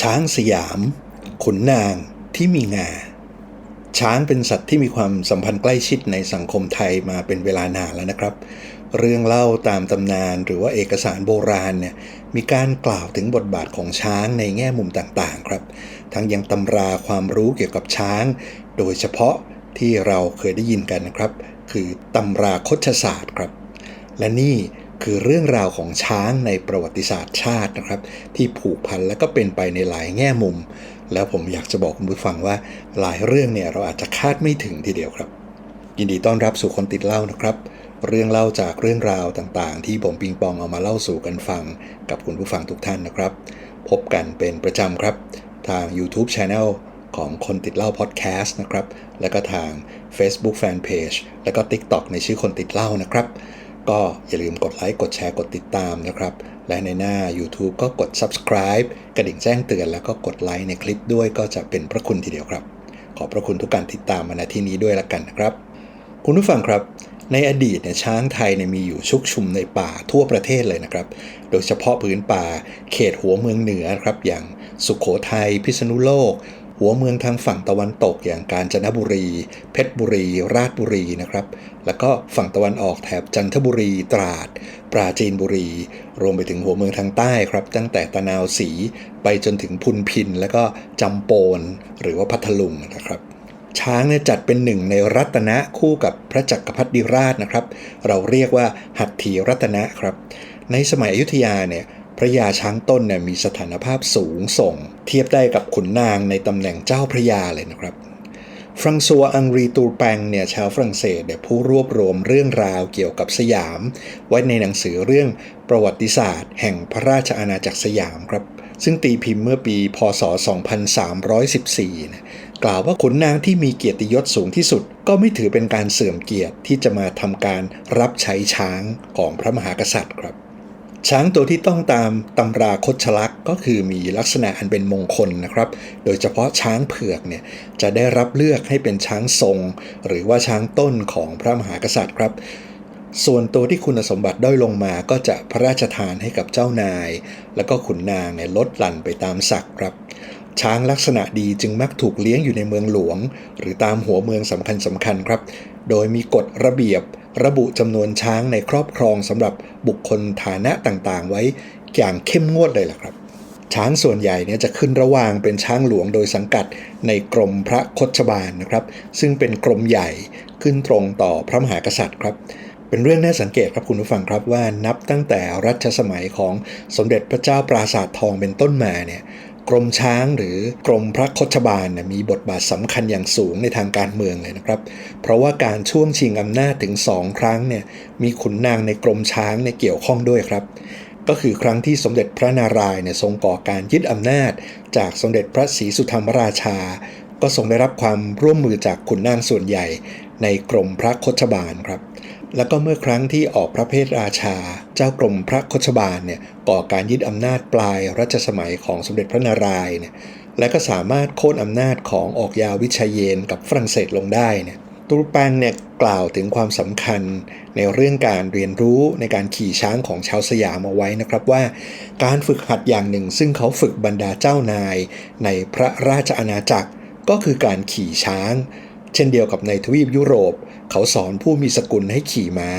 ช้างสยามขุนนางที่มีงา ช้างเป็นสัตว์ที่มีความสัมพันธ์ใกล้ชิดในสังคมไทยมาเป็นเวลานานแล้วนะครับ เรื่องเล่าตามตำนานหรือว่าเอกสารโบราณเนี่ยมีการกล่าวถึงบทบาทของช้างในแง่มุมต่างๆครับ ทั้งยังตำราความรู้เกี่ยวกับช้าง โดยเฉพาะที่เราเคยได้ยินกันนะครับ คือตำราคชศาสตร์ครับ และนี่ คือเรื่องราวของช้างในประวัติศาสตร์ชาตินะครับ ที่ผูกพันและก็เป็นไปในหลายแง่มุม แล้วผมอยากจะบอกคุณผู้ฟังว่าหลายเรื่องเนี่ยเราอาจจะคาดไม่ถึงทีเดียวครับ ยินดีต้อนรับสู่คนติดเล่านะครับ เรื่องเล่าจากเรื่องราวต่างๆ ที่ผมปิงปองเอามาเล่าสู่กันฟัง กับคุณผู้ฟังทุกท่านนะครับ พบกันเป็นประจำครับ ทาง YouTube Channel ของคนติดเล่าพอดแคสต์นะครับ แล้วก็ทาง Facebook Fanpage แล้วก็ TikTok ในชื่อคนติดเล่านะครับ ก็อย่าลืมกดไลค์ กดแชร์ กดติดตามนะครับ และในหน้า YouTube ก็กด subscribe กระดิ่งแจ้งเตือน แล้วก็กดไลค์ในคลิปด้วยก็จะเป็นพระคุณทีเดียวครับ ขอบพระคุณทุกการติดตามมาณที่นี้ด้วยละกันนะครับ คุณผู้ฟังครับ ในอดีตเนี่ยช้างไทยเนี่ยมีอยู่ชุกชุมในป่าทั่วประเทศเลยนะครับ โดยเฉพาะพื้นป่าเขตหัวเมืองเหนือครับอย่างสุขโขทัยพิษณุโลก หัวเมืองทางฝั่งตะวันตกอย่างกาญจนบุรี เพชรบุรี ราชบุรีนะครับ แล้วก็ฝั่งตะวันออกแถบจันทบุรี ตราด ปราจีนบุรี รวมไปถึงหัวเมืองทางใต้ครับ ตั้งแต่ตะนาวศรีไปจนถึงพุนพิน แล้วก็จำโปน หรือว่าพัทลุงนะครับช้างเนี่ยจัดเป็นหนึ่งในรัตนะคู่กับพระจักรพรรดิราชนะครับ เราเรียกว่าหัตถีรัตนะครับ ในสมัยอยุธยาเนี่ย พระยาช้างต้นเนี่ยมีสถานภาพสูงส่ง เทียบได้กับขุนนางในตำแหน่งเจ้าพระยาเลยนะครับฟรังซัวอังรีตูแปงเนี่ยชาวฝรั่งเศสเนี่ยผู้รวบรวมเรื่องราวเกี่ยวกับสยาม ไว้ในหนังสือเรื่องประวัติศาสตร์ แห่งพระราชอาณาจักรสยามครับซึ่งตีพิมพ์เมื่อปี พศ 2314นะกล่าวว่าขุนนางที่มีเกียรติยศสูงที่สุด ก็ไม่ถือเป็นการเสื่อมเกียรติที่จะมาทำการรับใช้ช้างของพระมหากษัตริย์ครับ ช้างตัวที่ต้องตามตำราคดชลักก็คือมีลักษณะอันเป็นมงคลนะครับ โดยเฉพาะช้างเผือกเนี่ยจะได้รับเลือกให้เป็นช้างทรง หรือว่าช้างต้นของพระมหากษัตริย์ครับ ส่วนตัวที่คุณสมบัติด้อยลงมาก็จะพระราชทานให้กับเจ้านาย แล้วก็ขุนนางเนี่ยลดหลั่นไปตามศักดิ์ครับช้างลักษณะดีจึงมักถูกเลี้ยงอยู่ในเมืองหลวง หรือตามหัวเมืองสำคัญสำคัญครับ โดยมีกฎระเบียบ ระบุจำนวนช้างในครอบครองสำหรับบุคคลฐานะต่างๆ ไว้อย่างเข้มงวดเลยล่ะครับ ช้างส่วนใหญ่เนี่ยจะขึ้นระหว่างเป็นช้างหลวงโดยสังกัดในกรมพระคชบาลนะครับ ซึ่งเป็นกรมใหญ่ขึ้นตรงต่อพระมหากษัตริย์ครับเป็นเรื่องน่าสังเกตครับคุณผู้ฟังครับว่านับตั้งแต่รัชสมัยของสมเด็จพระเจ้าปราสาททองเป็นต้นมาเนี่ย กรมช้างหรือกรมพระคชบาลเนี่ยมีบทบาทสำคัญอย่างสูงในทางการเมืองเลยนะครับ เพราะว่าการช่วงชิงอำนาจถึงสองครั้งเนี่ยมีขุนนางในกรมช้างเนี่ยเกี่ยวข้องด้วยครับ ก็คือครั้งที่สมเด็จพระนารายณ์เนี่ยทรงก่อการยึดอำนาจ จากสมเด็จพระศรีสุธรรมราชา ก็ทรงได้รับความร่วมมือจากขุนนางส่วนใหญ่ ในกรมพระคชบาลครับ แล้วก็เมื่อครั้งที่ออกพระเพทราชา เจ้ากรมพระคชบาลเนี่ยก่อการยึดอำนาจปลายรัชสมัยของสมเด็จพระนารายณ์เนี่ยและก็สามารถโค่นอำนาจของออกยาวิชัยเยนกับฝรั่งเศสลงได้เนี่ยตูแปงเนี่ยกล่าวถึงความสำคัญในเรื่องการเรียนรู้ในการขี่ช้างของชาวสยามเอาไว้นะครับว่า การฝึกหัดอย่างหนึ่ง ซึ่งเขาฝึกบรรดาเจ้านายในพระราชอาณาจักร ก็คือการขี่ช้าง เช่นเดียวกับในทวีปยุโรป เขาสอนผู้มีสกุลให้ขี่ม้า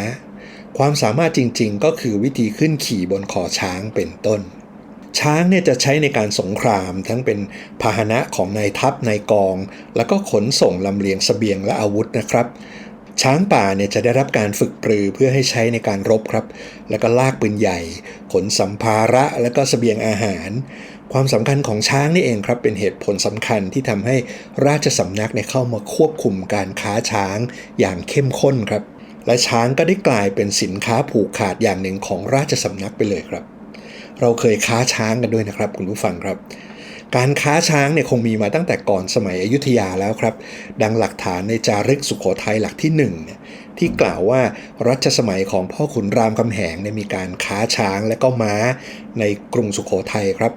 ความสามารถจริงๆ ก็คือวิธีขึ้นขี่บนคอช้างเป็นต้น ช้างเนี่ยจะใช้ในการสงครามทั้งเป็นพาหนะของนายทัพนายกอง แล้วก็ขนส่งลำเลียงสเสบียงและอาวุธนะครับช้างป่าเนี่ยจะได้รับการฝึกปรือเพื่อให้ใช้ในการรบครับ แล้วก็ลากปืนใหญ่ ขนสัมภาระ และก็สเสบียงอาหาร ความสำคัญของช้างนี่เองครับ เป็นเหตุผลสำคัญที่ทำให้ราชสำนักเนี่ยเข้ามาควบคุมการค้าช้างอย่างเข้มข้นครับ และช้างก็ได้กลายเป็นสินค้าผูกขาดอย่างหนึ่งของราชสำนักไปเลยครับ เราเคยค้าช้างกันด้วยนะครับ คุณผู้ฟังครับการค้าช้างเนี่ยคงมีมาตั้งแต่ก่อนสมัยอยุธยาแล้วครับ ดังหลักฐานในจารึกสุขโขทัยหลักที่หนึ่งเนี่ยที่กล่าวว่ารัชสมัยของพ่อขุนรามคำแหงเนี่ยมีการค้าช้างและก็ม้าในกรุงสุขโขทัยครับ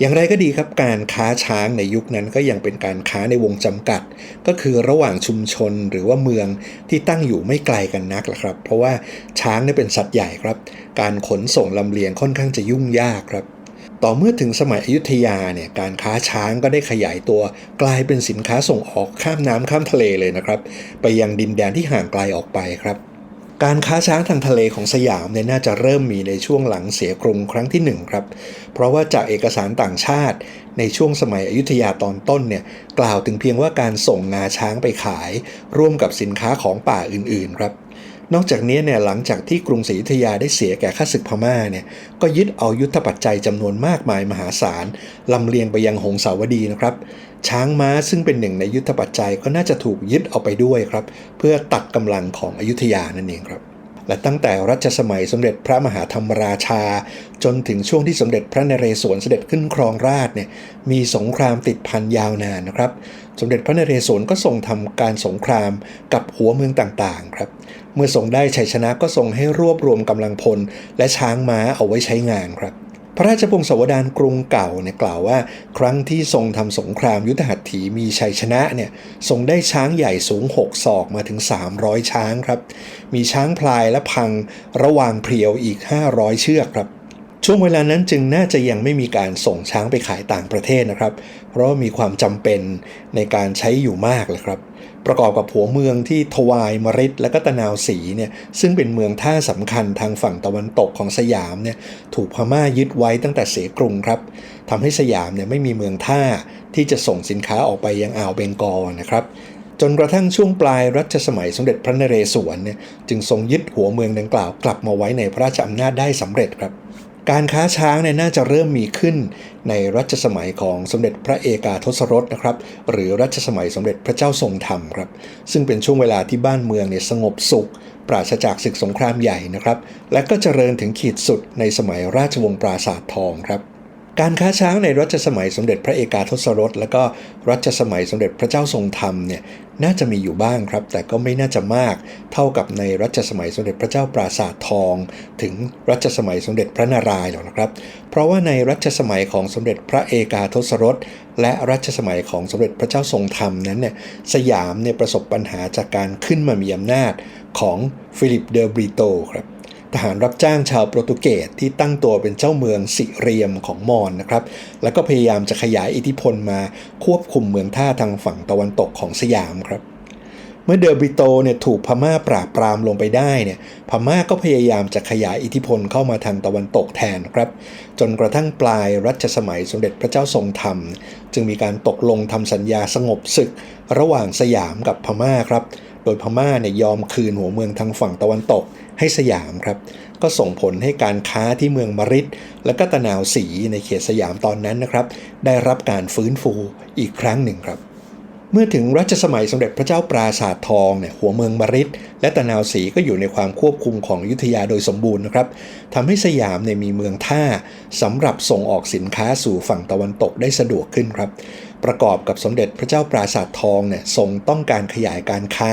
อย่างไรก็ดีครับการค้าช้างในยุคนั้นก็ยังเป็นการค้าในวงจำกัด ก็คือระหว่างชุมชนหรือว่าเมืองที่ตั้งอยู่ไม่ไกลกันนักละครับ เพราะว่าช้างเนี่ยเป็นสัตว์ใหญ่ครับ การขนส่งลำเลียงค่อนข้างจะยุ่งยากครับ ต่อเมื่อถึงสมัยอยุธยาเนี่ยการค้าช้างก็ได้ขยายตัว กลายเป็นสินค้าส่งออกข้ามน้ำข้ามทะเลเลยนะครับ ไปยังดินแดนที่ห่างไกลออกไปครับ การค้าช้างทางทะเลของสยามเนี่ยน่าจะเริ่มมีในช่วงหลังเสียกรุงครั้งที่หนึ่งครับ เพราะว่าจากเอกสารต่างชาติ ในช่วงสมัยอยุธยาตอนต้นเนี่ยกล่าวถึงเพียงว่าการส่งงาช้างไปขาย ร่วมกับสินค้าของป่าอื่นๆครับ นอกจากนี้เนี่ยหลังจากที่กรุงศรีอยุธยาได้เสียแก่ข้าศึกพม่าเนี่ยก็ยึดเอายุทธปัจจัยจำนวนมากมายมหาศาลลำเลียงไปยังหงสาวดีนะครับ ช้างม้าซึ่งเป็นหนึ่งในยุทธปัจจัยก็น่าจะถูกยึดเอาไปด้วยครับ เพื่อตัดกำลังของอยุธยานั่นเองครับ และตั้งแต่รัชสมัยสมเด็จพระมหาธรรมราชา จนถึงช่วงที่สมเด็จพระนเรศวรเสด็จขึ้นครองราชเนี่ยมีสงครามติดพันยาวนานนะครับสมเด็จพระนเรศวรก็ทรงทำการสงครามกับหัวเมืองต่างๆครับ เมื่อทรงได้ชัยชนะก็ทรงให้รวบรวมกำลังพล และช้างม้าเอาไว้ใช้งานครับ พระราชพงศาวดารกรุงเก่าเนี่ยกล่าวว่า ครั้งที่ทรงทำสงครามยุทธหัตถีมีชัยชนะเนี่ยทรงได้ช้างใหญ่สูง 6 ศอกมาถึง 300 ช้างครับ มีช้างพลายและพังระหว่างเพรียวอีก 500 เชือกครับช่วงเวลานั้นจึงน่าจะยังไม่มีการส่งช้างไปขายต่างประเทศนะครับ เพราะว่ามีความจำเป็นในการใช้อยู่มากเลยครับ ประกอบกับหัวเมืองที่ทวายมริดและก็ตะนาวศรีเนี่ยซึ่งเป็นเมืองท่าสำคัญทางฝั่งตะวันตกของสยามเนี่ยถูกพม่ายึดไว้ตั้งแต่เสกรุงครับทำให้สยามเนี่ยไม่มีเมืองท่าที่จะส่งสินค้าออกไปยังอ่าวเบงกอลนะครับจนกระทั่งช่วงปลายรัชสมัยสมเด็จพระนเรศวรเนี่ยจึงทรงยึดหัวเมืองดังกล่าวกลับมาไว้ในพระราชอำนาจได้สำเร็จครับ การค้าช้างเนี่ยน่าจะเริ่มมีขึ้นในรัชสมัยของสมเด็จพระเอกาทศรสนะครับ หรือรัชสมัยสมเด็จพระเจ้าทรงธรรมครับ ซึ่งเป็นช่วงเวลาที่บ้านเมืองเนี่ยสงบสุข ปราศจากศึกสงครามใหญ่นะครับ และก็เจริญถึงขีดสุดในสมัยราชวงศ์ปราสาททองครับการค้าช้างในรัชสมัยสมเด็จพระเอกาทศรส และก็รัชสมัยสมเด็จพระเจ้าทรงธรรมเนี่ย น่าจะมีอยู่บ้างครับ แต่ก็ไม่น่าจะมากเท่ากับในรัชสมัยสมเด็จพระเจ้าปราสาททอง ถึงรัชสมัยสมเด็จพระนารายณ์หรอกนะครับ เพราะว่าในรัชสมัยของสมเด็จพระเอกาทศรส และรัชสมัยของสมเด็จพระเจ้าทรงธรรมนั้นเนี่ยสยามเนี่ยประสบปัญหาจากการขึ้นมามีอำนาจของฟิลิปเดอบริโตครับ ทหารรับจ้างชาวโปรตุเกสที่ตั้งตัวเป็นเจ้าเมืองสิเรียมของมอญนะครับ แล้วก็พยายามจะขยายอิทธิพลมาควบคุมเมืองท่าทางฝั่งตะวันตกของสยามครับ เมื่อเดอร์บิโตเนี่ยถูกพม่าปราบปรามลงไปได้เนี่ยพม่าก็พยายามจะขยายอิทธิพลเข้ามาทางตะวันตกแทนครับ จนกระทั่งปลายรัชสมัยสมเด็จพระเจ้าทรงธรรม จึงมีการตกลงทำสัญญาสงบศึก ระหว่างสยามกับพม่าครับโดยพม่าเนี่ยยอมคืนหัวเมืองทางฝั่งตะวันตกให้สยามครับ ก็ส่งผลให้การค้าที่เมืองมริดและก็ตะนาวศรีในเขตสยามตอนนั้นนะครับ ได้รับการฟื้นฟูอีกครั้งหนึ่งครับ เมื่อถึงรัชสมัยสมเด็จพระเจ้าปราสาททองเนี่ยหัวเมืองมริดและตะนาวศรีก็อยู่ในความควบคุมของยุธยาโดยสมบูรณ์นะครับทำให้สยามเนี่ยมีเมืองท่าสำหรับส่งออกสินค้าสู่ฝั่งตะวันตกได้สะดวกขึ้นครับ ประกอบกับสมเด็จพระเจ้าปราสาททองเนี่ยทรงต้องการขยายการค้า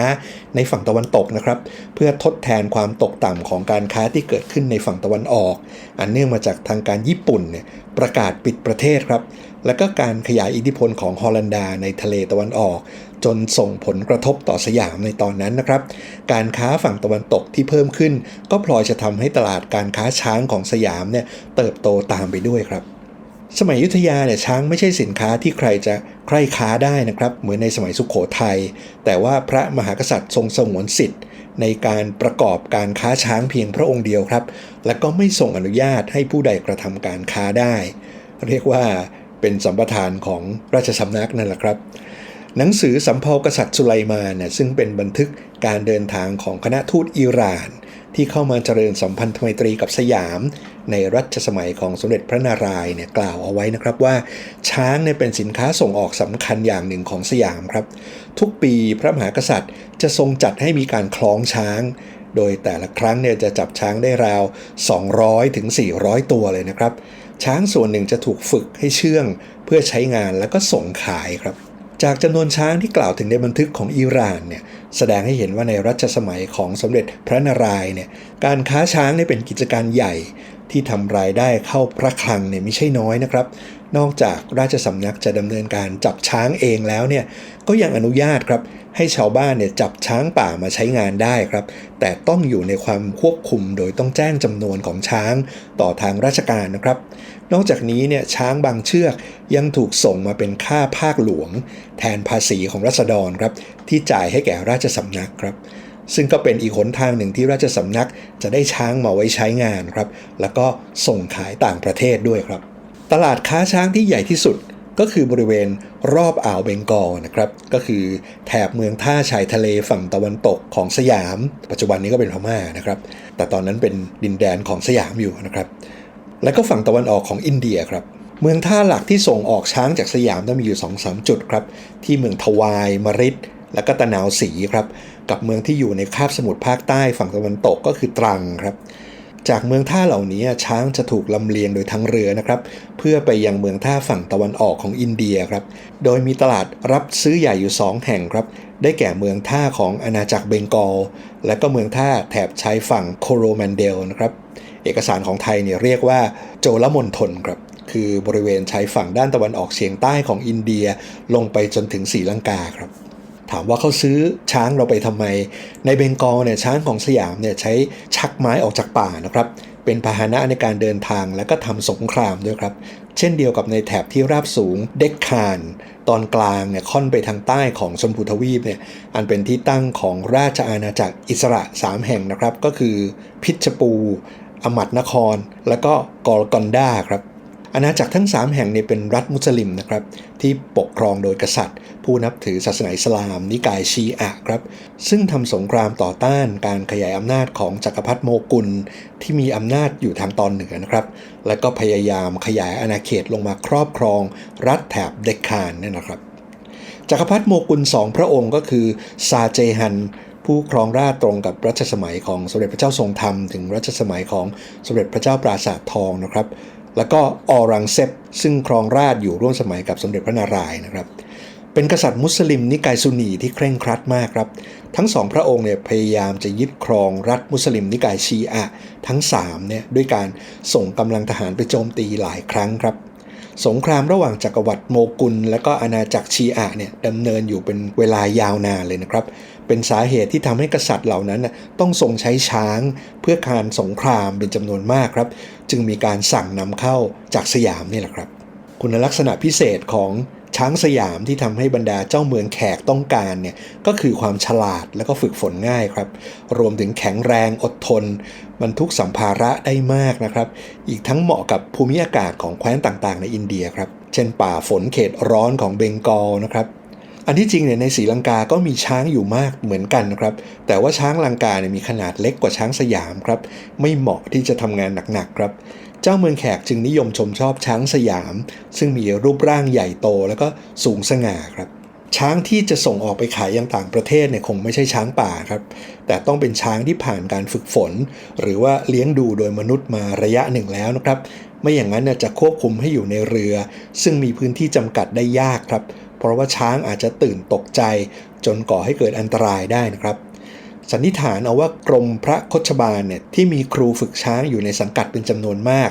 ในฝั่งตะวันตกนะครับ เพื่อทดแทนความตกต่ำของการค้าที่เกิดขึ้นในฝั่งตะวันออก อันเนื่องมาจากทางการญี่ปุ่นเนี่ยประกาศปิดประเทศครับ และก็การขยายอิทธิพลของฮอลันดาในทะเลตะวันออก จนส่งผลกระทบต่อสยามในตอนนั้นนะครับ การค้าฝั่งตะวันตกที่เพิ่มขึ้น ก็พลอยจะทำให้ตลาดการค้าช้างของสยามเนี่ยเติบโตตามไปด้วยครับ สมัยยุทธยาเนี่ยช้างไม่ใช่สินค้าที่ใครจะใคร่ค้าได้นะครับ เหมือนในสมัยสุขโขทัยแต่ว่าพระมหากษัตริย์ทรงสงวนสิทธิ์ ในการประกอบการค้าช้างเพียงพระองค์เดียวครับ และก็ไม่ทรงอนุญาตให้ผู้ใดกระทำการค้าได้ เรียกว่าเป็นสัมปทานของราชสำนักนั่นแหละครับ หนังสือสำเภากษัตริย์สุไลมานเนี่ยซึ่งเป็นบันทึกการเดินทางของคณะทูตอิหร่าน ที่เข้ามาเจริญสัมพันธไมตรีกับสยาม ในรัชสมัยของสมเด็จพระนารายณ์เนี่ยกล่าวเอาไว้นะครับว่า ช้างเนี่ยเป็นสินค้าส่งออกสำคัญอย่างหนึ่งของสยามครับ ทุกปีพระมหากษัตริย์จะทรงจัดให้มีการคล้องช้าง โดยแต่ละครั้งเนี่ยจะจับช้างได้ราว 200ถึง400 ตัวเลยนะครับ ช้างส่วนหนึ่งจะถูกฝึกให้เชื่อง เพื่อใช้งานแล้วก็ส่งขายครับ จากจำนวนช้างที่กล่าวถึงในบันทึกของอิหร่านเนี่ยแสดงให้เห็นว่าในรัชสมัยของสมเด็จพระนารายณ์เนี่ยการค้าช้างเนี่ยเป็นกิจการใหญ่ที่ทำรายได้เข้าพระคลังเนี่ยไม่ใช่น้อยนะครับ นอกจากราชสำนักจะดำเนินการจับช้างเองแล้วเนี่ยก็ยังอนุญาตครับให้ชาวบ้านเนี่ยจับช้างป่ามาใช้งานได้ครับ แต่ต้องอยู่ในความควบคุมโดยต้องแจ้งจำนวนของช้างต่อทางราชการนะครับ นอกจากนี้เนี่ยช้างบางเชือกยังถูกส่งมาเป็นค่าภาคหลวง แทนภาษีของรัษฎรครับที่จ่ายให้แก่ราชสำนักครับ ซึ่งก็เป็นอีกหนทางหนึ่งที่ราชสำนักจะได้ช้างมาไว้ใช้งานครับ แล้วก็ส่งขายต่างประเทศด้วยครับ ตลาดค้าช้างที่ใหญ่ที่สุดก็คือบริเวณรอบอ่าวเบงกอลนะครับ ก็คือแถบเมืองท่าชายทะเลฝั่งตะวันตกของสยาม ปัจจุบันนี้ก็เป็นพม่านะครับ แต่ตอนนั้นเป็นดินแดนของสยามอยู่นะครับ แล้วก็ฝั่งตะวันออกของอินเดียครับ เมืองท่าหลักที่ส่งออกช้างจากสยามต้องมีอยู่2อสจุดครับ ที่เมืองทวายมริดและก็ตะนาวสีครับ กับเมืองที่อยู่ในคาบสมุทรภาคใต้ฝั่งตะวันตกก็คือตรังครับ จากเมืองท่าเหล่านี้ช้างจะถูกลำเลียงโดยทั้งเรือนะครับ เพื่อไปยังเมืองท่าฝั่งตะวันออกของอินเดียครับ โดยมีตลาดรับซื้อใหญ่อยู่ 2 แห่งครับ ได้แก่เมืองท่าของอาณาจักรเบงกอล และก็เมืองท่าแถบชายฝั่งโคโรแมนเดลนะครับ เอกสารของไทยเนี่ยเรียกว่าโจลมณฑลครับคือบริเวณชายฝั่งด้านตะวันออกเฉียงใต้ของอินเดียลงไปจนถึงศรีลังกาครับ ถามว่าเขาซื้อช้างเราไปทำไม ในเบงกอลเนี่ยช้างของสยามเนี่ยใช้ชักไม้ออกจากป่านะครับเป็นพาหนะในการเดินทางและก็ทำสงครามด้วยครับ เช่นเดียวกับในแถบที่ราบสูงเด็กคาน ตอนกลางเนี่ยค่อนไปทางใต้ของชมพูทวีปเนี่ยอันเป็นที่ตั้งของราชอาณาจักรอิสระ 3 แห่งนะครับ ก็คือพิชปู อมัดนคร และก็กอลกอนดาครับอาณาจักรทั้ง 3 แห่งเนี่ยเป็นรัฐมุสลิมนะครับที่ปกครองโดยกษัตริย์ ผู้นับถือศาสนาอิสลาม นิกายชีอะครับซึ่งทำสงครามต่อต้านการขยายอำนาจของจักรพรรดิโมกุล ที่มีอำนาจอยู่ทางตอนเหนือนะครับและก็พยายามขยายอาณาเขตลงมาครอบครอง รัฐแถบเดคานเนี่ยนะครับจักรพรรดิโมกุลสองพระองค์ก็คือซาเจฮัน ผู้ครองราชย์ตรงกับรัชสมัยของสมเด็จพระเจ้าทรงธรรม ถึงรัชสมัยของสมเด็จพระเจ้าปราสาททองนะครับ แล้วก็ออรังเซปซึ่งครองราชย์อยู่ร่วมสมัยกับสมเด็จพระนารายณ์นะครับ เป็นกษัตริย์มุสลิมนิกายซุนีที่เคร่งครัดมากครับ ทั้งสองพระองค์เนี่ยพยายามจะยึดครองรัฐมุสลิมนิกายชีอะทั้ง3เนี่ยด้วยการส่งกำลังทหารไปโจมตีหลายครั้งครับสงครามระหว่างจักรวรรดิโมกุล และก็อาณาจักรชีอะเนี่ยดำเนินอยู่เป็นเวลายาวนานเลยนะครับ เป็นสาเหตุที่ทำให้กษัตริย์เหล่านั้นต้องทรงใช้ช้างเพื่อการสงครามเป็นจำนวนมากครับ จึงมีการสั่งนำเข้าจากสยามนี่แหละครับ คุณลักษณะพิเศษของช้างสยามที่ทำให้บรรดาเจ้าเมืองแขกต้องการเนี่ยก็คือความฉลาดและก็ฝึกฝนง่ายครับ รวมถึงแข็งแรงอดทนบรรทุกสัมภาระได้มากนะครับ อีกทั้งเหมาะกับภูมิอากาศของแคว้นต่างๆ ในอินเดียครับ เช่นป่าฝนเขตร้อนของเบงกอลนะครับ อันที่จริงเนี่ยในศรีลังกาก็มีช้างอยู่มากเหมือนกันนะครับ แต่ว่าช้างลังกาเนี่ยมีขนาดเล็กกว่าช้างสยามครับ ไม่เหมาะที่จะทำงานหนักๆครับ เจ้าเมืองแขกจึงนิยมชมชอบช้างสยาม ซึ่งมีรูปร่างใหญ่โตแล้วก็สูงสง่าครับ ช้างที่จะส่งออกไปขายยังต่างประเทศเนี่ยคงไม่ใช่ช้างป่าครับ แต่ต้องเป็นช้างที่ผ่านการฝึกฝน หรือว่าเลี้ยงดูโดยมนุษย์มาระยะหนึ่งแล้วนะครับ ไม่อย่างนั้นเนี่ยจะควบคุมให้อยู่ในเรือ ซึ่งมีพื้นที่จำกัดได้ยากครับเพราะว่าช้างอาจจะตื่นตกใจจนก่อให้เกิดอันตรายได้นะครับ สันนิษฐานเอาว่ากรมพระคชบาลเนี่ยที่มีครูฝึกช้างอยู่ในสังกัดเป็นจำนวนมาก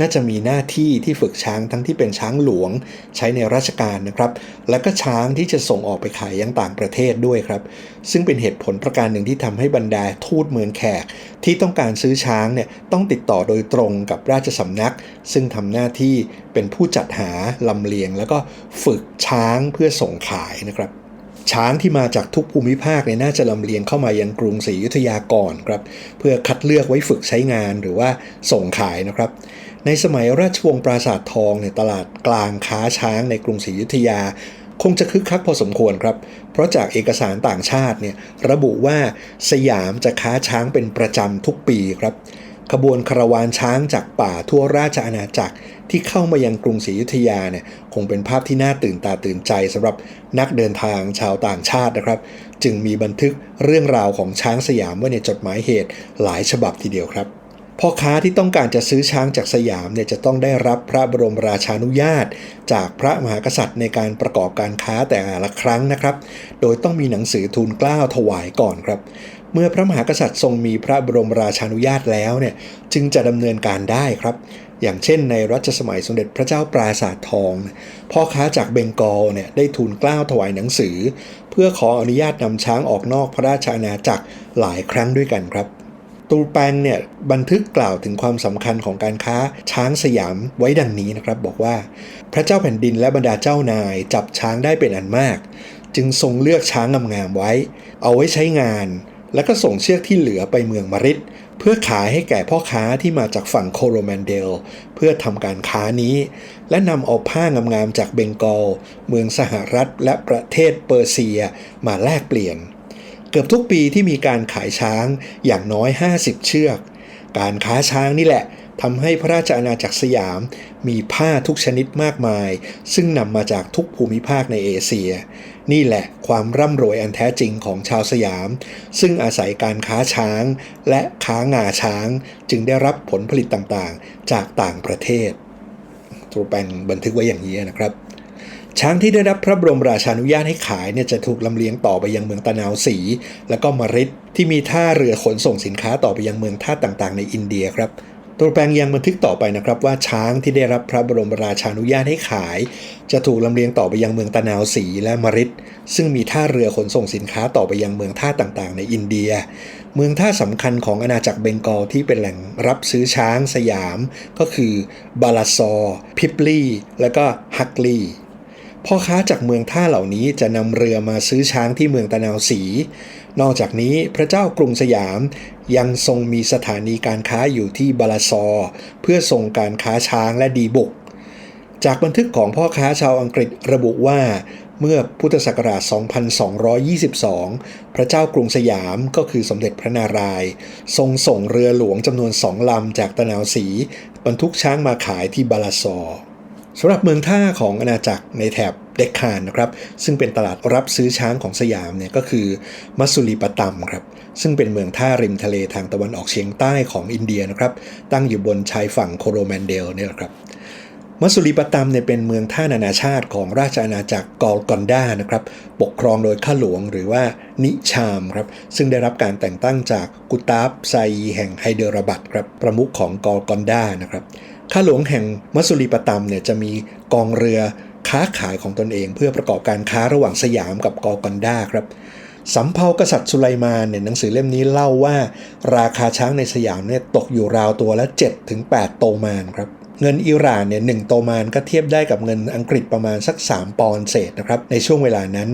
น่าจะมีหน้าที่ที่ฝึกช้างทั้งที่เป็นช้างหลวง ใช้ในราชการนะครับ และก็ช้างที่จะส่งออกไปขายยังต่างประเทศด้วยครับ ซึ่งเป็นเหตุผลประการหนึ่งที่ทำให้บรรดาทูตเมืองแขก ที่ต้องการซื้อช้างเนี่ยต้องติดต่อโดยตรงกับราชสำนัก ซึ่งทำหน้าที่เป็นผู้จัดหาลำเลียง แล้วก็ฝึกช้างเพื่อส่งขายนะครับ ช้างที่มาจากทุกภูมิภาคเนี่ยน่าจะลำเลียงเข้ามายังกรุงศรีอยุธยาก่อนครับเพื่อคัดเลือกไว้ฝึกใช้งานหรือว่าส่งขายนะครับ ในสมัยราชวงศ์ปราสาททองเนี่ยตลาดกลางค้าช้างในกรุงศรีอยุธยา คงจะคึกคักพอสมควรครับ เพราะจากเอกสารต่างชาติเนี่ยระบุว่าสยามจะค้าช้างเป็นประจำทุกปีครับ ขบวนคาราวานช้างจากป่าทั่วราชอาณาจักรที่เข้ามายังกรุงศรีอยุธยาเนี่ยคงเป็นภาพที่น่าตื่นตาตื่นใจสำหรับนักเดินทางชาวต่างชาตินะครับ จึงมีบันทึกเรื่องราวของช้างสยามไว้ในจดหมายเหตุหลายฉบับทีเดียวครับพ่อค้าที่ต้องการจะซื้อช้างจากสยามเนี่ยจะต้องได้รับพระบรมราชานุญาต จากพระมหากษัตริย์ในการประกอบการค้าแต่ละครั้งนะครับ โดยต้องมีหนังสือทูลเกล้าถวายก่อนครับ เมื่อพระมหากษัตริย์ทรงมีพระบรมราชานุญาตแล้วเนี่ยจึงจะดำเนินการได้ครับ อย่างเช่น ในรัชสมัยสมเด็จพระเจ้าปราสาททอง พ่อค้าจากเบงกอลเนี่ยได้ทูลกล้าวถวายหนังสือ เพื่อขออนุญาตนำช้างออกนอกพระราชอาณาจักรหลายครั้งด้วยกันครับตูแปงเนี่ยบันทึกกล่าวถึงความสำคัญของการค้าช้างสยามไว้ดังนี้นะครับ บอกว่าพระเจ้าแผ่นดินและบรรดาเจ้านายจับช้างได้เป็นอันมาก จึงทรงเลือกช้างงามๆไว้ เอาไว้ใช้งาน แล้วก็ส่งเชือกที่เหลือไปเมืองมาริดเพื่อขายให้แก่พ่อค้าที่มาจากฝั่งโคโรแมนเดล เพื่อทำการค้านี้ และนำเอาผ้างามๆจากเบงกอล เมืองสหรัฐและประเทศเปอร์เซียมาแลกเปลี่ยน เกือบทุกปีที่มีการขายช้างอย่างน้อย 50 เชือก การค้าช้างนี่แหละ ทำให้พระราชอาณาจักรสยาม มีผ้าทุกชนิดมากมาย ซึ่งนำมาจากทุกภูมิภาคในเอเชีย นี่แหละความร่ำรวยอันแท้จริงของชาวสยาม ซึ่งอาศัยการค้าช้าง และค้างาช้าง จึงได้รับผลผลิตต่างๆ จากต่างประเทศตูแปงบันทึกไว้อย่างนี้นะครับช้างที่ได้รับพระบรมราชานุญาตให้ขายเนี่ยจะถูกลำเลียงต่อไปยังเมืองตะนาวศรีและก็มริดที่มีท่าเรือขนส่งสินค้าต่อไปยังเมืองท่าต่างๆ ในอินเดียครับ ตัวแปลงยังบันทึกต่อไปนะครับว่าช้างที่ได้รับพระบรมราชานุญาตให้ขาย จะถูกลำเลียงต่อไปยังเมืองตะนาวศรีและมริดซึ่งมีท่าเรือขนส่งสินค้าต่อไปยังเมืองท่าต่างๆ ในอินเดีย เมืองท่าสำคัญของอาณาจักรเบงกอลที่เป็นแหล่งรับซื้อช้างสยาม ก็คือบาลาซอร์พิปลีและก็ฮักลีพ่อค้าจากเมืองท่าเหล่านี้จะนำเรือมาซื้อช้างที่เมืองตะนาวศรี นอกจากนี้พระเจ้ากรุงสยามยังทรงมีสถานีการค้าอยู่ที่บาลาซอ เพื่อส่งการค้าช้างและดีบุก จากบันทึกของพ่อค้าชาวอังกฤษระบุว่า เมื่อพุทธศักราช 2222 พระเจ้ากรุงสยามก็คือสมเด็จพระนารายณ์ทรงส่งเรือหลวงจำนวนสองลำจากตะนาวศรีบรรทุกช้างมาขายที่บาลาซอ สำหรับเมืองท่าของอาณาจักรในแถบเดคคานนะครับ ซึ่งเป็นตลาดรับซื้อช้างของสยามเนี่ยก็คือมัสสุลีปตัมครับ ซึ่งเป็นเมืองท่าริมทะเลทางตะวันออกเฉียงใต้ของอินเดียนะครับ ตั้งอยู่บนชายฝั่งโคโรแมนเดลเนี่ยครับ มัสสุลีปตัมเนี่ยเป็นเมืองท่านานาชาติของราชอาณาจักรกอลกอนดานะครับ ปกครองโดยข้าหลวงหรือว่านิชามครับ ซึ่งได้รับการแต่งตั้งจากกุตาบไซแห่งไฮเดรบัดครับ ประมุขของกอลกอนดานะครับ ข้าหลวงแห่งมัสสุลีปตัมเนี่ยจะมีกองเรือค้าขายของตนเอง เพื่อประกอบการค้าระหว่างสยามกับกอกอนดาครับสำเภากษัตริย์สุไลมานเนี่ยหนังสือเล่มนี้เล่าว่า ราคาช้างในสยามเนี่ยตกอยู่ราวตัวละ7ถึง8โตมานครับเงินอิหร่านเนี่ยหโตมานก็เทียบได้กับเงินอังกฤษประมาณสัก 3 ปอนด์เศษนะครับในช่วงเวลานั้น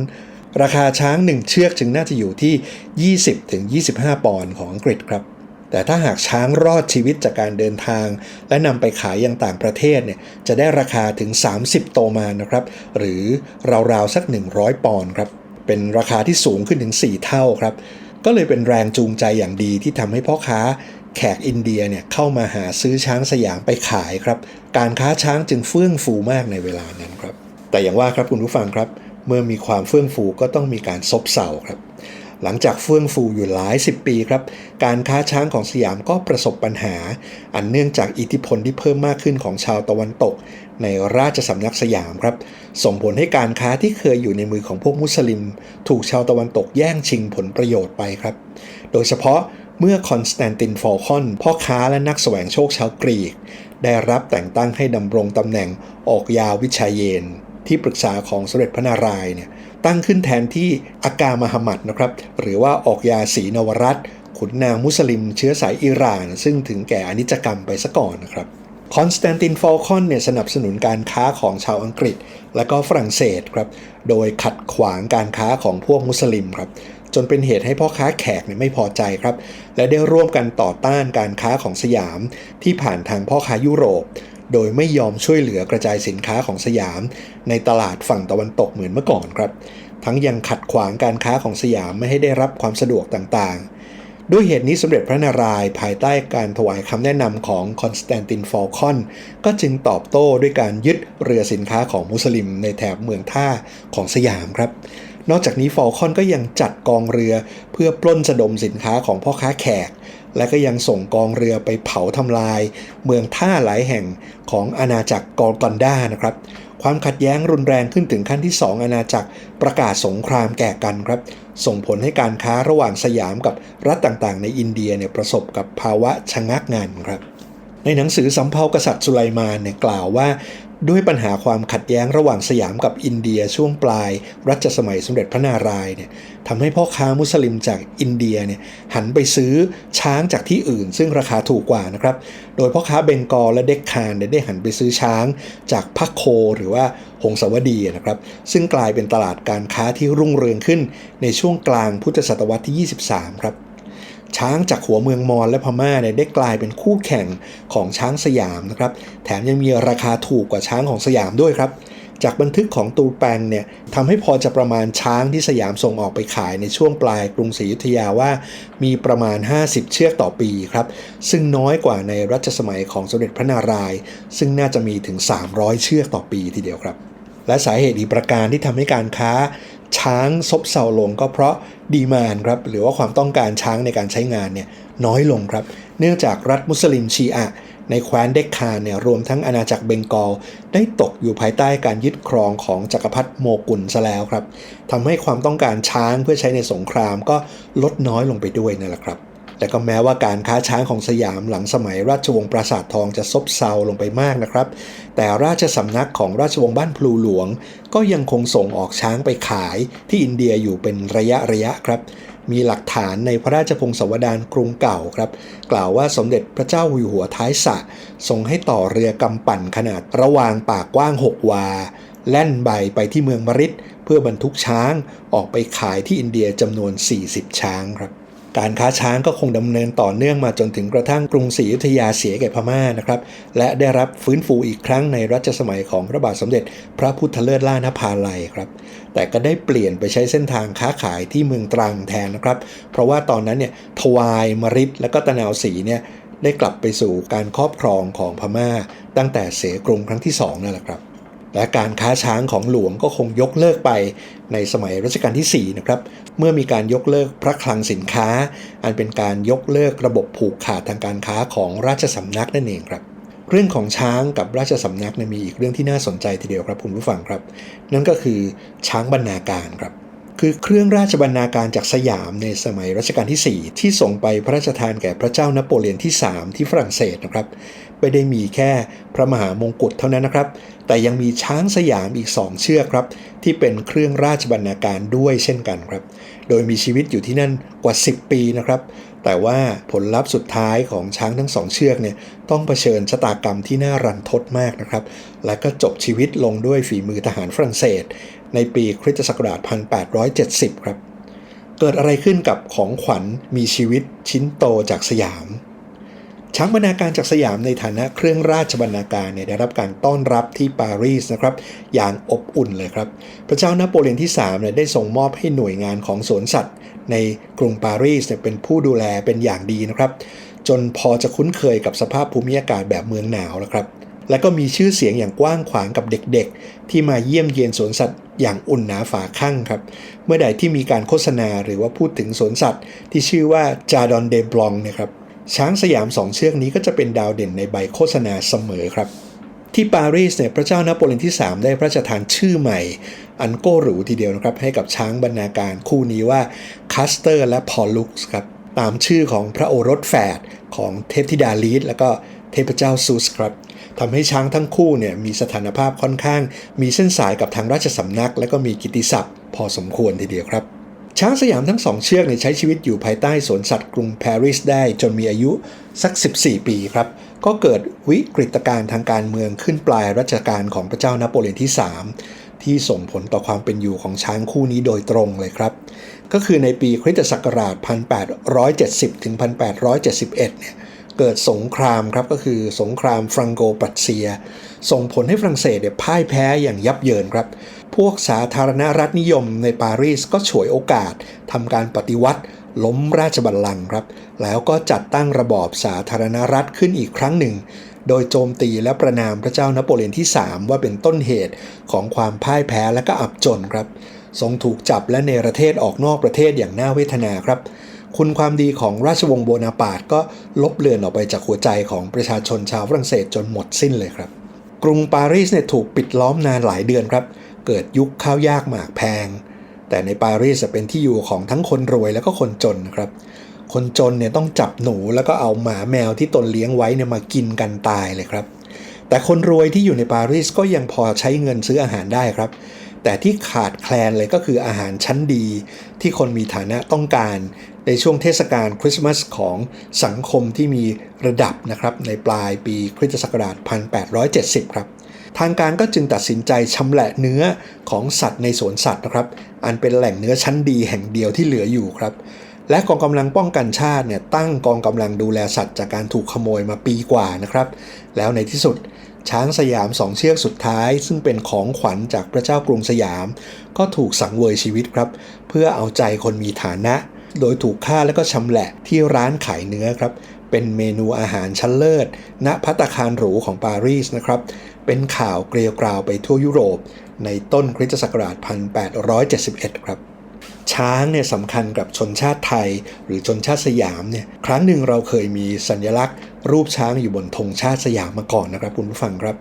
ราคาช้าง 1 เชือกจึงน่าจะอยู่ที่ 20ถึง25 ปอนด์ของอังกฤษครับ แต่ถ้าหากช้างรอดชีวิตจากการเดินทาง และนำไปขายยังต่างประเทศเนี่ยจะได้ราคาถึง 30 โตมานะครับ หรือราวๆสัก 100 ปอนด์ครับ เป็นราคาที่สูงขึ้นถึง 4 เท่าครับ ก็เลยเป็นแรงจูงใจอย่างดีที่ทำให้พ่อค้าแขกอินเดียเนี่ยเข้ามาหาซื้อช้างสยามไปขายครับ การค้าช้างจึงเฟื่องฟูมากในเวลานั้นครับ แต่อย่างว่าครับคุณผู้ฟังครับ เมื่อมีความเฟื่องฟูก็ต้องมีการซบเซาครับ หลังจากเฟื่องฟูอยู่หลายสิบปีครับ การค้าช้างของสยามก็ประสบปัญหา อันเนื่องจากอิทธิพลที่เพิ่มมากขึ้นของชาวตะวันตก ในราชสำนักสยามครับ ส่งผลให้การค้าที่เคยอยู่ในมือของพวกมุสลิม ถูกชาวตะวันตกแย่งชิงผลประโยชน์ไปครับ โดยเฉพาะเมื่อคอนสแตนตินฟอลคอน พ่อค้าและนักแสวงโชคชาวกรีก ได้รับแต่งตั้งให้ดำรงตำแหน่งออกยาวิชัยเยน ที่ปรึกษาของสมเด็จพระนารายณ์เนี่ย ตั้งขึ้นแทนที่อากามหมัดนะครับ หรือว่าออกยาศรีนวรัตขุนนางมุสลิมเชื้อสายอิหร่าน ซึ่งถึงแก่อนิจกรรมไปซะก่อนนะครับคอนสแตนตินฟอลคอนเนี่ยสนับสนุนการค้าของชาวอังกฤษ และก็ฝรั่งเศสครับ โดยขัดขวางการค้าของพวกมุสลิมครับ จนเป็นเหตุให้พ่อค้าแขกเนี่ยไม่พอใจครับ และได้ร่วมกันต่อต้านการค้าของสยามที่ผ่านทางพ่อค้ายุโรป โดยไม่ยอมช่วยเหลือกระจายสินค้าของสยาม ในตลาดฝั่งตะวันตกเหมือนเมื่อก่อนครับ ทั้งยังขัดขวางการค้าของสยามไม่ให้ได้รับความสะดวกต่างๆ ด้วยเหตุนี้สมเด็จพระนารายณ์ภายใต้การถวายคำแนะนำของคอนสแตนตินฟอลคอน ก็จึงตอบโต้ด้วยการยึดเรือสินค้าของมุสลิมในแถบเมืองท่าของสยามครับนอกจากนี้ฟอลคอนก็ยังจัดกองเรือเพื่อปล้นสะดมสินค้าของพ่อค้าแขก และก็ยังส่งกองเรือไปเผาทำลาย เมืองท่าหลายแห่งของอาณาจักรกอลกอนด้านะครับ ความขัดแย้งรุนแรงขึ้นถึงขั้นที่ 2 อาณาจักรประกาศสงครามแก่กันครับ ส่งผลให้การค้าระหว่างสยามกับรัฐต่างๆ ในอินเดียเนี่ยประสบกับภาวะชะงักงันครับในหนังสือสำเภากษัตริย์สุไลมานเนี่ยกล่าวว่า ด้วยปัญหาความขัดแย้งระหว่างสยามกับอินเดียช่วงปลาย รัชสมัยสมเด็จพระนารายณ์เนี่ยทำให้พ่อค้ามุสลิมจากอินเดียเนี่ยหันไปซื้อช้างจากที่อื่น ซึ่งราคาถูกกว่านะครับ โดยพ่อค้าเบงกอลและเด็กคานเนี่ยได้หันไปซื้อช้างจากพักโคหรือว่าหงสาวดีนะครับ ซึ่งกลายเป็นตลาดการค้าที่รุ่งเรืองขึ้นในช่วงกลางพุทธศตวรรษที่ 23 ครับ ช้างจากหัวเมืองมอญและพม่าเนี่ยได้กลายเป็นคู่แข่งของช้างสยามนะครับ แถมยังมีราคาถูกกว่าช้างของสยามด้วยครับ จากบันทึกของตูแปงเนี่ยทำให้พอจะประมาณช้างที่สยามส่งออกไปขายในช่วงปลายกรุงศรีอยุธยาว่า มีประมาณ 50 เชือกต่อปีครับ ซึ่งน้อยกว่าในรัชสมัยของสมเด็จพระนารายณ์ซึ่งน่าจะมีถึง 300 เชือกต่อปีทีเดียวครับและสาเหตุอีกประการที่ทำให้การค้า ช้างซบเซาลงก็เพราะดีมานครับหรือว่าความต้องการช้างในการใช้งานเนี่ยน้อยลงครับ เนื่องจากรัฐมุสลิมชีอะในแคว้นเด็กคาเนี่ยรวมทั้งอาณาจักรเบงกอล ได้ตกอยู่ภายใต้การยึดครองของจักรพรรดิโมกุลซะแล้วครับทำให้ความต้องการช้างเพื่อใช้ในสงครามก็ลดน้อยลงไปด้วยนั่นแหละครับ แต่ก็แม้ว่าการค้าช้างของสยามหลังสมัยราชวงศ์ปราสาททองจะซบเซาลงไปมากนะครับ แต่ราชสำนักของราชวงศ์บ้านพลูหลวง ก็ยังคงส่งออกช้างไปขายที่อินเดียอยู่เป็นระยะระยะครับ มีหลักฐานในพระราชพงศาวดารกรุงเก่าครับ กล่าวว่าสมเด็จพระเจ้าอยู่หัวท้ายสะทรงให้ต่อเรือกำปั่นขนาดระหว่างปากกว้าง 6 วา แล่นใบไปที่เมืองมริดเพื่อบรรทุกช้างออกไปขายที่อินเดียจำนวน 40 ช้างครับ การค้าช้างก็คงดำเนินต่อเนื่องมาจนถึงกระทั่งกรุงศรีอยุธยาเสียแก่พม่านะครับ และได้รับฟื้นฟูอีกครั้งในรัชสมัยของพระบาทสมเด็จ พระพุทธเลิศล่านภาลัยครับ แต่ก็ได้เปลี่ยนไปใช้เส้นทางค้าขายที่เมืองตรังแทนนะครับ เพราะว่าตอนนั้นเนี่ยทวายมริดและก็ตะนาวศรีเนี่ยได้กลับไปสู่การครอบครองของพม่า ตั้งแต่เสียกรุงครั้งที่สองนั่นแหละครับและการค้าช้างของหลวงก็คงยกเลิกไปในสมัยรัชกาลที่4นะครับ เมื่อมีการยกเลิกพระคลังสินค้า อันเป็นการยกเลิกระบบผูกขาดทางการค้าของราชสำนักนั่นเองครับเรื่องของช้างกับราชสำนักนะมีอีกเรื่องที่น่าสนใจทีเดียวครับคุณผู้ฟังครับ นั่นก็คือช้างบรรณาการครับ คือเครื่องราชบรรณาการจากสยามในสมัยรัชกาลที่ 4 ที่ส่งไปพระราชทานแก่พระเจ้านโปเลียนที่ 3 ที่ฝรั่งเศสนะครับไม่ได้มีแค่พระมหามงกุฎเท่านั้นนะครับ แต่ยังมีช้างสยามอีก 2 เชือกครับ ที่เป็นเครื่องราชบรรณาการด้วยเช่นกันครับ โดยมีชีวิตอยู่ที่นั่นกว่า 10 ปีนะครับ แต่ว่าผลลัพธ์สุดท้ายของช้างทั้งสองเชือกเนี่ยต้องเผชิญชะตากรรมที่น่ารันทดมากนะครับ และก็จบชีวิตลงด้วยฝีมือทหารฝรั่งเศส ในปีคริสตศักราช 1870 ครับ เกิดอะไรขึ้นกับของขวัญมีชีวิตชิ้นโตจากสยาม ช้างบรรณาการจากสยามในฐานะเครื่องราชบรรณาการเนี่ยได้รับการต้อนรับที่ปารีสนะครับ อย่างอบอุ่นเลยครับ พระเจ้านโปเลียนที่3เนี่ยได้ส่งมอบให้หน่วยงานของสวนสัตว์ ในกรุงปารีสเนี่ยเป็นผู้ดูแลเป็นอย่างดีนะครับ จนพอจะคุ้นเคยกับสภาพภูมิอากาศแบบเมืองหนาวแล้วครับ และก็มีชื่อเสียงอย่างกว้างขวางกับเด็กๆ ที่มาเยี่ยมเยียนสวนสัตว์อย่างอุ่นหนาฝาข้างครับ เมื่อใดที่มีการโฆษณาหรือว่าพูดถึงสวนสัตว์ ที่ชื่อว่าจาดอนเดบลองนะครับช้างสยามสองเชือกนี้ก็จะเป็นดาวเด่นในใบโฆษณาเสมอครับ ที่ปารีสเนี่ยพระเจ้านโปเลียนที่ 3 ได้พระราชทานชื่อใหม่ อันโก้หรูทีเดียวนะครับ ให้กับช้างบรรณาการคู่นี้ว่าคัสเตอร์และพอลลุกส์ครับตามชื่อของพระโอรสแฝดของเทพธิดาลีดแล้วก็เทพเจ้าซูสครับ ทำให้ช้างทั้งคู่เนี่ยมีสถานภาพค่อนข้าง มีเส้นสายกับทางราชสำนัก และก็มีกิตติศัพท์พอสมควรทีเดียวครับช้างสยามทั้งสองเชือกเนี่ยใช้ชีวิตอยู่ภายใต้สวนสัตว์กรุงปารีสได้จนมีอายุสัก 14 ปีครับ ก็เกิดวิกฤตการณ์ทางการเมืองขึ้นปลายรัชกาลของพระเจ้านโปเลียนที่ 3 ที่ส่งผลต่อความเป็นอยู่ของช้างคู่นี้โดยตรงเลยครับ ก็คือในปีคริสตศักราช 1870 ถึง 1871 เนี่ย เกิดสงครามครับก็คือสงครามฟรังโกปรัสเซีย ส่งผลให้ฝรั่งเศสเนี่ยพ่ายแพ้อย่างยับเยินครับ พวกสาธารณรัฐนิยมในปารีสก็ฉวยโอกาสทำการปฏิวัติล้มราชบัลลังก์ครับ แล้วก็จัดตั้งระบอบสาธารณรัฐขึ้นอีกครั้งหนึ่ง โดยโจมตีและประนามพระเจ้านโปเลียนที่ 3 ว่าเป็นต้นเหตุของความพ่ายแพ้และก็อับจนครับ ทรงถูกจับและเนรเทศออกนอกประเทศอย่างน่าเวทนาครับ คุณความดีของราชวงศ์โบนาปาร์ตก็ลบเลือนออกไปจากหัวใจของประชาชนชาวฝรั่งเศสจนหมดสิ้นเลยครับ กรุงปารีสเนี่ยถูกปิดล้อมนานหลายเดือนครับ เกิดยุคข้าวยากหมากแพง แต่ในปารีสจะเป็นที่อยู่ของทั้งคนรวยแล้วก็คนจนนะครับ คนจนเนี่ยต้องจับหนูแล้วก็เอาหมาแมวที่ตนเลี้ยงไว้เนี่ยมากินกันตายเลยครับ แต่คนรวยที่อยู่ในปารีสก็ยังพอใช้เงินซื้ออาหารได้ครับแต่ที่ขาดแคลนเลยก็คืออาหารชั้นดีที่คนมีฐานะต้องการ ในช่วงเทศกาลคริสต์มาสของสังคมที่มีระดับนะครับในปลายปีคริสตศักราช 1870 ครับ ทางการก็จึงตัดสินใจชำแหละเนื้อของสัตว์ในสวนสัตว์นะครับ อันเป็นแหล่งเนื้อชั้นดีแห่งเดียวที่เหลืออยู่ครับ และกองกำลังป้องกันชาติเนี่ยตั้งกองกำลังดูแลสัตว์จากการถูกขโมยมาปีกว่านะครับ แล้วในที่สุดช้างสยามสองเชือกสุดท้าย ซึ่งเป็นของขวัญจากพระเจ้ากรุงสยาม ก็ถูกสังเวยชีวิตครับ เพื่อเอาใจคนมีฐานะ โดยถูกฆ่าและก็ชำแหละที่ร้านขายเนื้อครับ เป็นเมนูอาหารชั้นเลิศ ณพัตคารหรูของปารีสนะครับ เป็นข่าวเกลียวกราวไปทั่วยุโรป ในต้นคริสตศักราช 1871 ครับช้างเนี่ยสำคัญกับชนชาติไทย หรือชนชาติสยามเนี่ยครั้งหนึ่งเราเคยมีสัญลักษณ์ รูปช้างอยู่บนธงชาติสยามมาก่อนนะครับคุณผู้ฟังครับ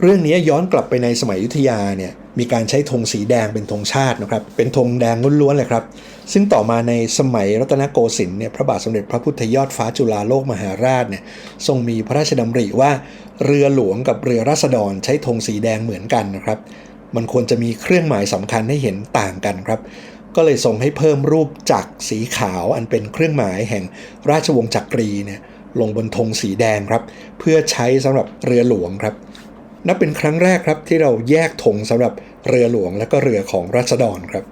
เรื่องนี้ย้อนกลับไปในสมัยยุทธยาเนี่ยมีการใช้ธงสีแดงเป็นธงชาตินะครับ เป็นธงแดงล้วนๆเลยครับ ซึ่งต่อมาในสมัยรัตนโกสินทร์เนี่ยพระบาทสมเด็จพระพุทธยอดฟ้าจุฬาโลกมหาราชเนี่ยทรงมีพระราชดำริว่าเรือหลวงกับเรือราษฎรใช้ธงสีแดงเหมือนกันนะครับ มันควรจะมีเครื่องหมายสำคัญให้เห็นต่างกันครับ ก็เลยทรงให้เพิ่มรูปจักรสีขาวอันเป็นเครื่องหมายแห่งราชวงศ์จักรีเนี่ยลงบนธงสีแดงครับ เพื่อใช้สำหรับเรือหลวงครับ นับเป็นครั้งแรกครับที่เราแยกธงสำหรับเรือหลวงและก็เรือของราษฎรครับ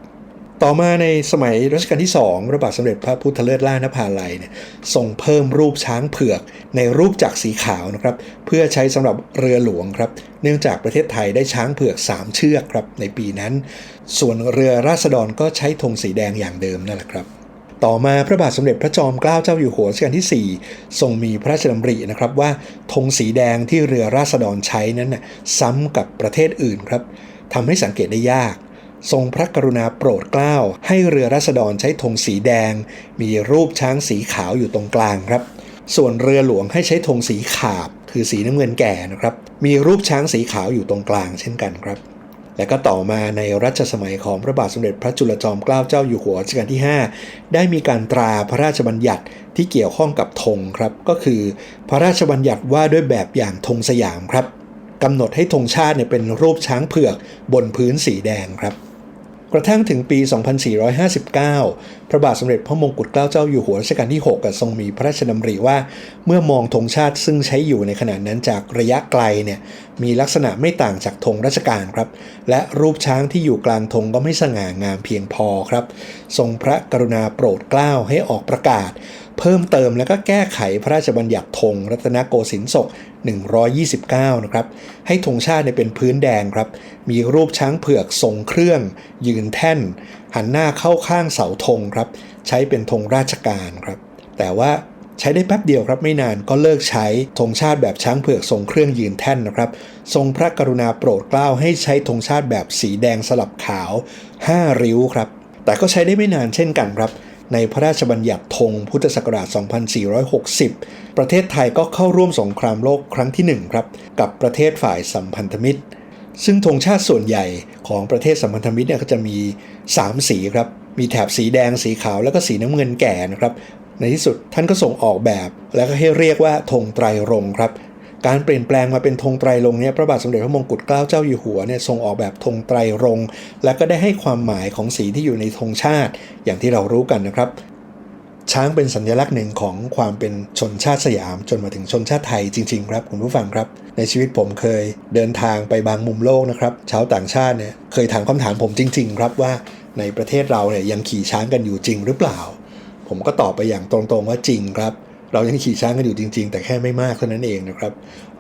ต่อมาในสมัยรัชกาลที่ 2 พระบาทสมเด็จพระพุทธเลิศล่านภาลัยเนี่ยทรงเพิ่มรูปช้างเผือกในรูปจักรสีขาวนะครับ เพื่อใช้สำหรับเรือหลวงครับ เนื่องจากประเทศไทยได้ช้างเผือก 3 เชือกครับในปีนั้น ส่วนเรือราษฎรก็ใช้ธงสีแดงอย่างเดิมนั่นแหละครับ ต่อมาพระบาทสมเด็จพระจอมเกล้าเจ้าอยู่หัวรัชกาลที่ 4 ทรงมีพระราชดำรินะครับว่าธงสีแดงที่เรือราษฎรใช้นั้นน่ะซ้ำกับประเทศอื่นครับทำให้สังเกตได้ยาก ทรงพระกรุณาโปรดเกล้า ให้เรือราษฎรใช้ธงสีแดง มีรูปช้างสีขาวอยู่ตรงกลางครับ ส่วนเรือหลวงให้ใช้ธงสีขาบ คือสีน้ำเงินแก่นะครับ มีรูปช้างสีขาวอยู่ตรงกลางเช่นกันครับ และก็ต่อมาในรัชสมัยของพระบาทสมเด็จพระจุลจอมเกล้าเจ้าอยู่หัวรัชกาลที่ 5 ได้มีการตราพระราชบัญญัติที่เกี่ยวข้องกับธงครับ ก็คือ พระราชบัญญัติว่าด้วยแบบอย่างธงสยามครับกำหนดให้ธงชาติเนี่ยเป็นรูปช้างเผือกบนพื้นสีแดงครับ กระทั่งถึงปี 2459 พระบาทสมเด็จพระมงกุฎเกล้าเจ้าอยู่หัวรัชกาลที่ 6 ทรงมีพระราชดำริว่า เมื่อมองธงชาติซึ่งใช้อยู่ในขณะนั้นจากระยะไกลเนี่ยมีลักษณะไม่ต่างจากธงราชการครับ และรูปช้างที่อยู่กลางธงก็ไม่สง่างามเพียงพอครับ ทรงพระกรุณาโปรดเกล้าให้ออกประกาศ เพิ่มเติมและก็แก้ไขพระราชบัญญัติธงรัตนโกสินทร์ศก 129 นะครับ ให้ธงชาติเนี่ยเป็นพื้นแดงครับ มีรูปช้างเผือกทรงเครื่อง ยืนแท่น หันหน้าเข้าข้างเสาธงครับ ใช้เป็นธงราชการครับ แต่ว่าใช้ได้แป๊บเดียวครับไม่นานก็เลิกใช้ธงชาติแบบช้างเผือกทรงเครื่องยืนแท่นนะครับ ทรงพระกรุณาโปรดเกล้าให้ใช้ธงชาติแบบสีแดงสลับขาว 5 ริ้วครับ แต่ก็ใช้ได้ไม่นานเช่นกันครับ ในพระราชบัญญัติธงพุทธศักราช 2460 ประเทศไทยก็เข้าร่วมสงครามโลกครั้งที่ 1 ครับ กับประเทศฝ่ายสัมพันธมิตร ซึ่งธงชาติส่วนใหญ่ของประเทศสัมพันธมิตรเนี่ยก็จะมี 3 สีครับ มีแถบสีแดงสีขาวแล้วก็สีน้ำเงินแก่นะครับ ในที่สุดท่านก็ส่งออกแบบ แล้วก็ให้เรียกว่าธงไตรรงค์ครับ การเปลี่ยนแปลงมาเป็นธงไตรรงเนี่ยพระบาทสมเด็จพระมงกุฎเกล้าเจ้าอยู่หัวเนี่ยทรงออกแบบธงไตรรงและก็ได้ให้ความหมายของสีที่อยู่ในธงชาติ อย่างที่เรารู้กันนะครับ ช้างเป็นสัญลักษณ์หนึ่งของความเป็นชนชาติสยาม จนมาถึงชนชาติไทยจริง ๆ ครับคุณผู้ฟังครับ ในชีวิตผมเคยเดินทางไปบางมุมโลกนะครับชาวต่างชาติเนี่ยเคยถามคำถามผมจริง ๆ ครับว่าในประเทศเราเนี่ยยังขี่ช้างกันอยู่จริงหรือเปล่า ผมก็ตอบไปอย่างตรงๆว่าจริงครับ เรายังขี่ช้างกันอยู่จริง ๆ แต่แค่ไม่มากเท่านั้นเองนะครับ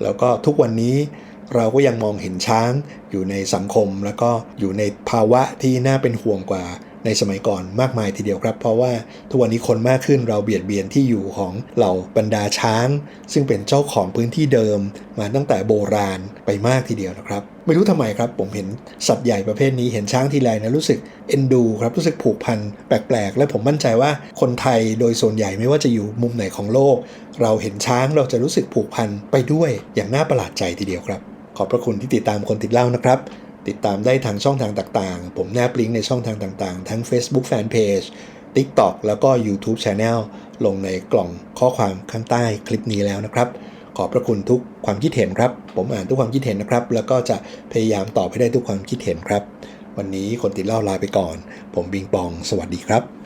แล้วก็ทุกวันนี้เราก็ยังมองเห็นช้างอยู่ในสังคม แล้วก็อยู่ในภาวะที่น่าเป็นห่วงกว่า ในสมัยก่อนมากมายทีเดียวครับ เพราะว่าทุกวันนี้คนมากขึ้นเราเบียดเบียนที่อยู่ของเหล่าบรรดาช้าง ซึ่งเป็นเจ้าของพื้นที่เดิม มาตั้งแต่โบราณไปมากทีเดียวนะครับ ไม่รู้ทำไมครับ ผมเห็นสัตว์ใหญ่ประเภทนี้เห็นช้างทีไรนะรู้สึกเอ็นดูครับรู้สึกผูกพันแปลกๆ และผมมั่นใจว่าคนไทยโดยส่วนใหญ่ไม่ว่าจะอยู่มุมไหนของโลก เราเห็นช้างเราจะรู้สึกผูกพันไปด้วยอย่างน่าประหลาดใจทีเดียวครับ ขอบพระคุณที่ติดตามคนติดเล่านะครับ ติดตามได้ทางช่องทางต่างๆ ผมแนบลิงก์ในช่องทางต่างๆ ทั้ง Facebook Fanpage TikTok แล้วก็ YouTube Channel ลงในกล่องข้อความข้างใต้คลิปนี้แล้วนะครับ ขอบพระคุณทุกความคิดเห็นครับ ผมอ่านทุกความคิดเห็นนะครับ แล้วก็จะพยายามตอบให้ได้ทุกความคิดเห็นครับ วันนี้คนติดเล่าลาไปก่อน ผมบิงปอง สวัสดีครับ